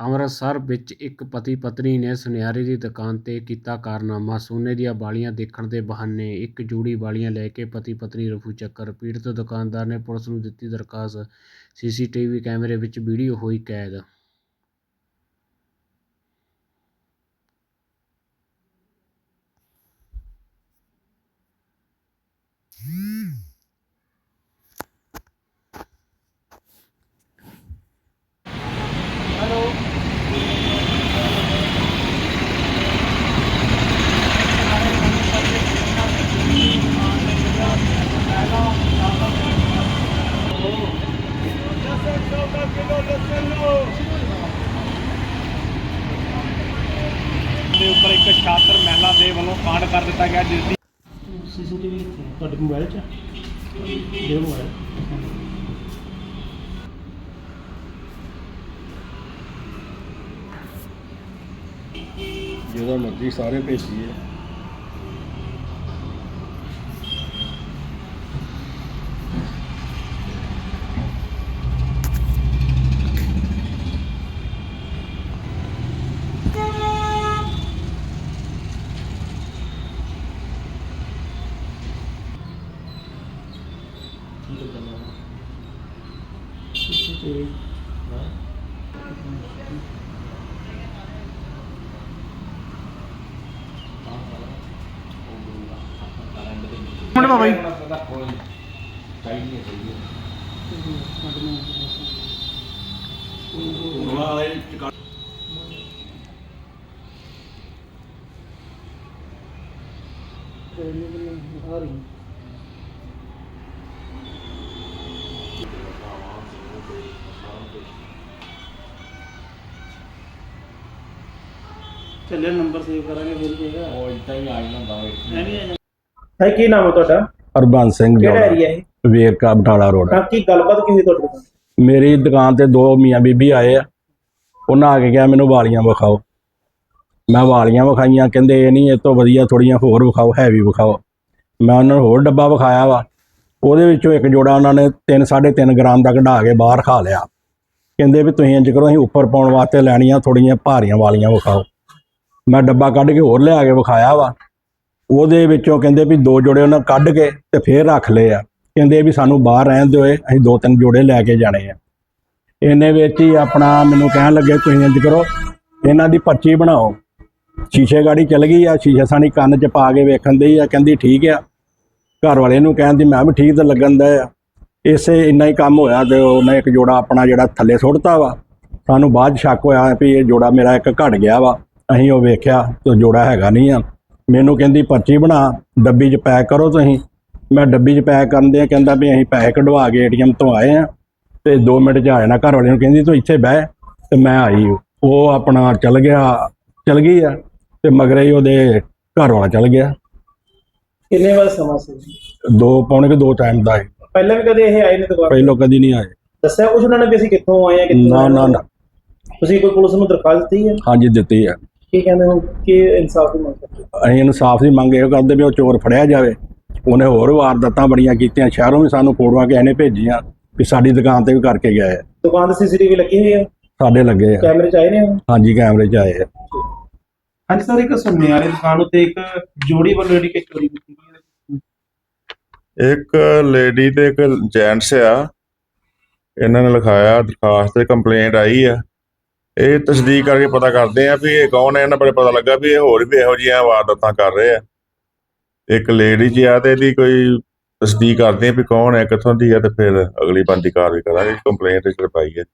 ਅੰਮ੍ਰਿਤਸਰ ਵਿੱਚ ਇੱਕ ਪਤੀ ਪਤਨੀ ਨੇ ਸੁਨਿਆਰੇ ਦੀ ਦੁਕਾਨ 'ਤੇ ਕੀਤਾ ਕਾਰਨਾਮਾ। ਸੋਨੇ ਦੀਆਂ ਵਾਲੀਆਂ ਦੇਖਣ ਦੇ ਬਹਾਨੇ ਇੱਕ ਜੋੜੀ ਵਾਲੀਆਂ ਲੈ ਕੇ ਪਤੀ ਪਤਨੀ ਰਫੂ ਚੱਕਰ। ਪੀੜਤ ਦੁਕਾਨਦਾਰ ਨੇ ਪੁਲਿਸ ਨੂੰ ਦਿੱਤੀ ਦਰਖਾਸਤ। ਸੀਸੀਟੀਵੀ ਕੈਮਰੇ ਵਿੱਚ ਵੀਡੀਓ ਹੋਈ ਕੈਦ। ਦੇ ਉੱਪਰ ਇੱਕ ਛਾਤਰ ਮਹਿਲਾ ਦੇ ਵੱਲੋਂ ਕਾਂਡ ਕਰ ਦਿੱਤਾ ਗਿਆ ਜਿਸ ਦੀ ਸੀਸੀਟੀਵੀ? ਤੁਹਾਡੇ ਮੋਬਾਈਲ 'ਚ ਜਿਹੜਾ ਮੋਬਾਈਲ ਜਿਹਦਾ ਮਰਜ਼ੀ ਸਾਰੇ ਭੇਜੀਏ ਸੀਸੀਟੀਵੀ ਹੁਣ ਬਾਬਾ ਜੀ ਆ ਰਹੀ ਚੱਲੇ ਨੰਬਰ ਸੇਵ ਕਰਾਂਗੇ ਮਿਲ ਜਾਏਗਾ ਉਹ ਇਦਾਂ ਹੀ ਆ ਜਾਂਦਾ ਮੈਂ ਵੀ ਹੈ ਕੀ ਨਾਮ ਹੈ ਤੁਹਾਡਾ? ਹਰਬੰਸ ਸਿੰਘ ਕਿਹੜਾ ਏਰੀਆ ਹੈ ਵੇਰਕਾ ਬਟਾਲਾ ਰੋਡ। ਤਾਂ ਕੀ ਗੱਲਬਾਤ ਕੀ ਹੋਈ ਤੁਹਾਡੇ ਨਾਲ? ਮੇਰੀ ਦੁਕਾਨ ਤੇ ਦੋ ਮੀਆਂ ਬੀਬੀ ਆਏ ਆ। ਉਹਨਾਂ ਆ ਕੇ ਕਿਹਾ ਮੈਨੂੰ ਵਾਲੀਆਂ ਵਿਖਾਓ। ਮੈਂ ਵਾਲੀਆਂ ਵਿਖਾਈਆਂ? ਕਹਿੰਦੇ ਇਹ ਨਹੀਂ ਇਹ ਤੋਂ ਵਧੀਆ ਥੋੜੀਆਂ ਹੋਰ ਵਿਖਾਓ ਹੈਵੀ ਵਿਖਾਓ। ਮੈਂ ਉਹਨਾਂ ਨੂੰ ਹੋਰ ਡੱਬਾ ਵਿਖਾਇਆ ਵਾ। ਉਹਦੇ ਵਿੱਚੋਂ ਇੱਕ ਜੋੜਾ ਉਹਨਾਂ ਨੇ 3 3.5 ਗ੍ਰਾਮ ਦਾ ਕਢਾ ਕੇ ਬਾਹਰ ਖਾ ਲਿਆ। ਕਹਿੰਦੇ ਵੀ ਤੁਸੀਂ ਇੰਜ ਕਰੋ ਅਸੀਂ ਉੱਪਰ ਪਾਉਣ ਵਾਸਤੇ ਲੈਣੀਆਂ ਥੋੜੀਆਂ ਭਾਰੀਆਂ ਵਾਲੀਆਂ ਵਿਖਾਓ। ਮੈਂ ਡੱਬਾ ਕੱਢ ਕੇ ਹੋਰ ਲਿਆ ਕੇ ਵਿਖਾਇਆ ਵਾ। ਉਹਦੇ ਵਿੱਚੋਂ ਕਹਿੰਦੇ ਵੀ ਦੋ ਜੋੜੇ ਉਹਨਾਂ ਕੱਢ ਕੇ ਤੇ ਫੇਰ ਰੱਖ ਲਏ ਆ। ਕਹਿੰਦੇ ਵੀ ਸਾਨੂੰ ਬਾਹਰ ਰਹਿਣ ਦਿਓ ਇਹ, ਅਸੀਂ ਦੋ ਤਿੰਨ ਜੋੜੇ ਲੈ ਕੇ ਜਾਣੇ ਆ। ਇਹਨੇ ਵਿੱਚ ਹੀ ਆਪਣਾ ਮੈਨੂੰ ਕਹਿਣ ਲੱਗੇ ਤੁਸੀਂ ਇੰਜ ਕਰੋ ਇਹਨਾਂ ਦੀ ਪਰਚੀ ਬਣਾਓ। ਸ਼ੀਸ਼ੇ ਗਾੜੀ ਚੱਲ ਗਈ ਆ ਸ਼ੀਸ਼ੇ ਸਾਨੀ ਕੰਨ 'ਚ ਪਾ ਕੇ ਵੇਖਣ ਦੀ ਆ ਕਹਿੰਦੀ ਠੀਕ ਆ। ਘਰ ਵਾਲੇ ਨੂੰ ਕਹਿਣ ਦੀ ਮੈਂ ਵੀ ਠੀਕ ਤਾਂ ਲੱਗਣ ਦਾ ਆ। ਇਸੇ ਇੰਨਾ ਹੀ ਕੰਮ ਹੋਇਆ ਤੇ ਉਹਨੇ ਇੱਕ ਜੋੜਾ ਆਪਣਾ ਜਿਹੜਾ ਥੱਲੇ ਸੁੱਟਤਾ ਵਾ। ਸਾਨੂੰ ਬਾਅਦ 'ਚ ਸ਼ੱਕ ਹੋਇਆ ਵੀ ਇਹ ਜੋੜਾ ਮੇਰਾ ਇੱਕ ਘਟ ਗਿਆ ਵਾ। ਅਸੀਂ ਉਹ ਵੇਖਿਆ ਤੇ ਜੋੜਾ ਹੈਗਾ ਨਹੀਂ ਆ। ਮੈਨੂੰ ਕਹਿੰਦੀ, ਪਰਚੀ ਬਣਾ, ਡੱਬੀ 'ਚ ਪੈਕ ਕਰੋ ਤੁਸੀਂ। ਮੈਂ ਡੱਬੀ 'ਚ ਪੈਕ ਕਰਦੇ ਆ ਕਹਿੰਦਾ ਵੀ ਅਸੀਂ ਪੈਸੇ ਕਢਵਾ ਕੇ ਏਟੀਐਮ ਤੋਂ ਆਏ ਆ ਤੇ 2 ਮਿੰਟ 'ਚ ਆ ਜਾਣਾ। ਘਰ ਵਾਲੇ ਨੂੰ ਕਹਿੰਦੀ, ਤੂੰ ਇੱਥੇ ਬਹਿ। ਤੇ ਮੈਂ ਆਈ। ਉਹ ਆਪਣਾ ਚਲ ਗਿਆ, ਚਲ ਗਈ ਆ ਤੇ ਮਗਰੇ ਹੀ ਉਹਦੇ ਘਰ ਵਾਲਾ ਚਲ ਗਿਆ। ਕਿੰਨੇ ਵਾਰ ਸਮਾਂ ਸੀ? ਦੋ ਪੌਣੇ ਕੇ ਦੋ ਟਾਈਮ ਦਾ ਹੈ ਪਹਿਲਾਂ ਵੀ ਕਦੇ ਇਹ ਆਏ ਨੇ ਦੁਕਾਨ ਪਹਿਲੋਂ ਕਦੀ ਨਹੀਂ ਆਏ। ਦੱਸਿਆ ਕੁਛ ਉਹਨਾਂ ਨੇ ਵੀ ਅਸੀਂ ਕਿੱਥੋਂ ਆਏ ਆ ਕਿੱਥੋਂ ਨਾ ਆਏ ਨਾ ਹਾਂ? ਨਾ। ਤੁਸੀਂ ਕੋਈ ਪੁਲਿਸ ਨੂੰ ਦਰਖਾਸਤ ਦਿੱਤੀ ਹੈ? ਹਾਂਜੀ ਦਿੱਤੀ ਆ ਕੀ ਕਹਿੰਦੇ ਹੋ ਕਿ ਇਨਸਾਫ ਦੀ ਮੰਗ ਕਰਦੇ ਹੋ? ਅਸੀਂ ਇਨਸਾਫ ਦੀ ਮੰਗ ਇਹ ਕਰਦੇ ਵੀ ਉਹ ਚੋਰ ਫੜਿਆ ਜਾਵੇ। ਉਹਨੇ ਹੋਰ ਵਾਰਦਾਤਾਂ ਬੜੀਆਂ ਕੀਤੀਆਂ। ਸ਼ਹਿਰੋਂ ਵੀ ਸਾਨੂੰ ਫੋਟੋਆਂ ਕਿਸੇ ਨੇ ਭੇਜੀਆਂ ਵੀ ਸਾਡੀ ਦੁਕਾਨ ਤੇ ਵੀ ਕਰਕੇ ਗਏ। ਆ। ਦੁਕਾਨ ਤੇ ਸੀਸੀਟੀਵੀ ਲੱਗੀ ਹੋਈ ਹੈ? ਸਾਡੇ ਲੱਗੇ ਆ। ਕੈਮਰੇ ਚ ਆਏ ਨੇ ਉਹ? ਹਾਂਜੀ ਕੈਮਰੇ 'ਚ ਆਏ ਆ। ਹਾਂਜੀ ਸਰ ਇੱਕ ਸੁਨਿਆਰੇ ਦੁਕਾਨ ਉੱਤੇ ਇੱਕ ਜੋੜੀ ਵੱਲੋਂ ਜਿਹੜੀ ਕਿ ਚੋਰੀ ਕੀਤੀ ਹੈ ਇੱਕ ਲੇਡੀ ਤੇ ਇੱਕ ਜੈਂਟਸ ਆ। ਇਹਨਾਂ ਨੇ ਲਿਖਾਇਆ, ਦਰਖਾਸਤ ਤੇ ਕੰਪਲੇਂਟ ਆਈ ਆ। ਇਹ ਤਸਦੀਕ ਕਰਕੇ ਪਤਾ ਕਰਦੇ ਆ ਵੀ ਇਹ ਕੌਣ ਹੈ ਇਹਨਾਂ ਬਾਰੇ ਪਤਾ ਲੱਗਾ ਵੀ ਇਹ ਹੋਰ ਵੀ ਇਹੋ ਜਿਹੀਆਂ ਵਾਰਦਾਤਾਂ ਕਰ ਰਹੇ ਆ। ਇੱਕ ਲੇਡੀ ਜੀ ਆ ਤੇ ਇਹਦੀ ਕੋਈ ਤਸਦੀਕ ਕਰਦੇ ਆ ਵੀ ਕੌਣ ਹੈ ਕਿੱਥੋਂ ਦੀ ਆ ਤੇ ਫਿਰ ਅਗਲੀ ਬੰਦੀ ਕਾਰਵਾਈ ਕਰਾਂਗੇ। ਕੰਪਲੇਂਟ ਰਿਜਿਸਟਰ ਪਾਈ ਹੈ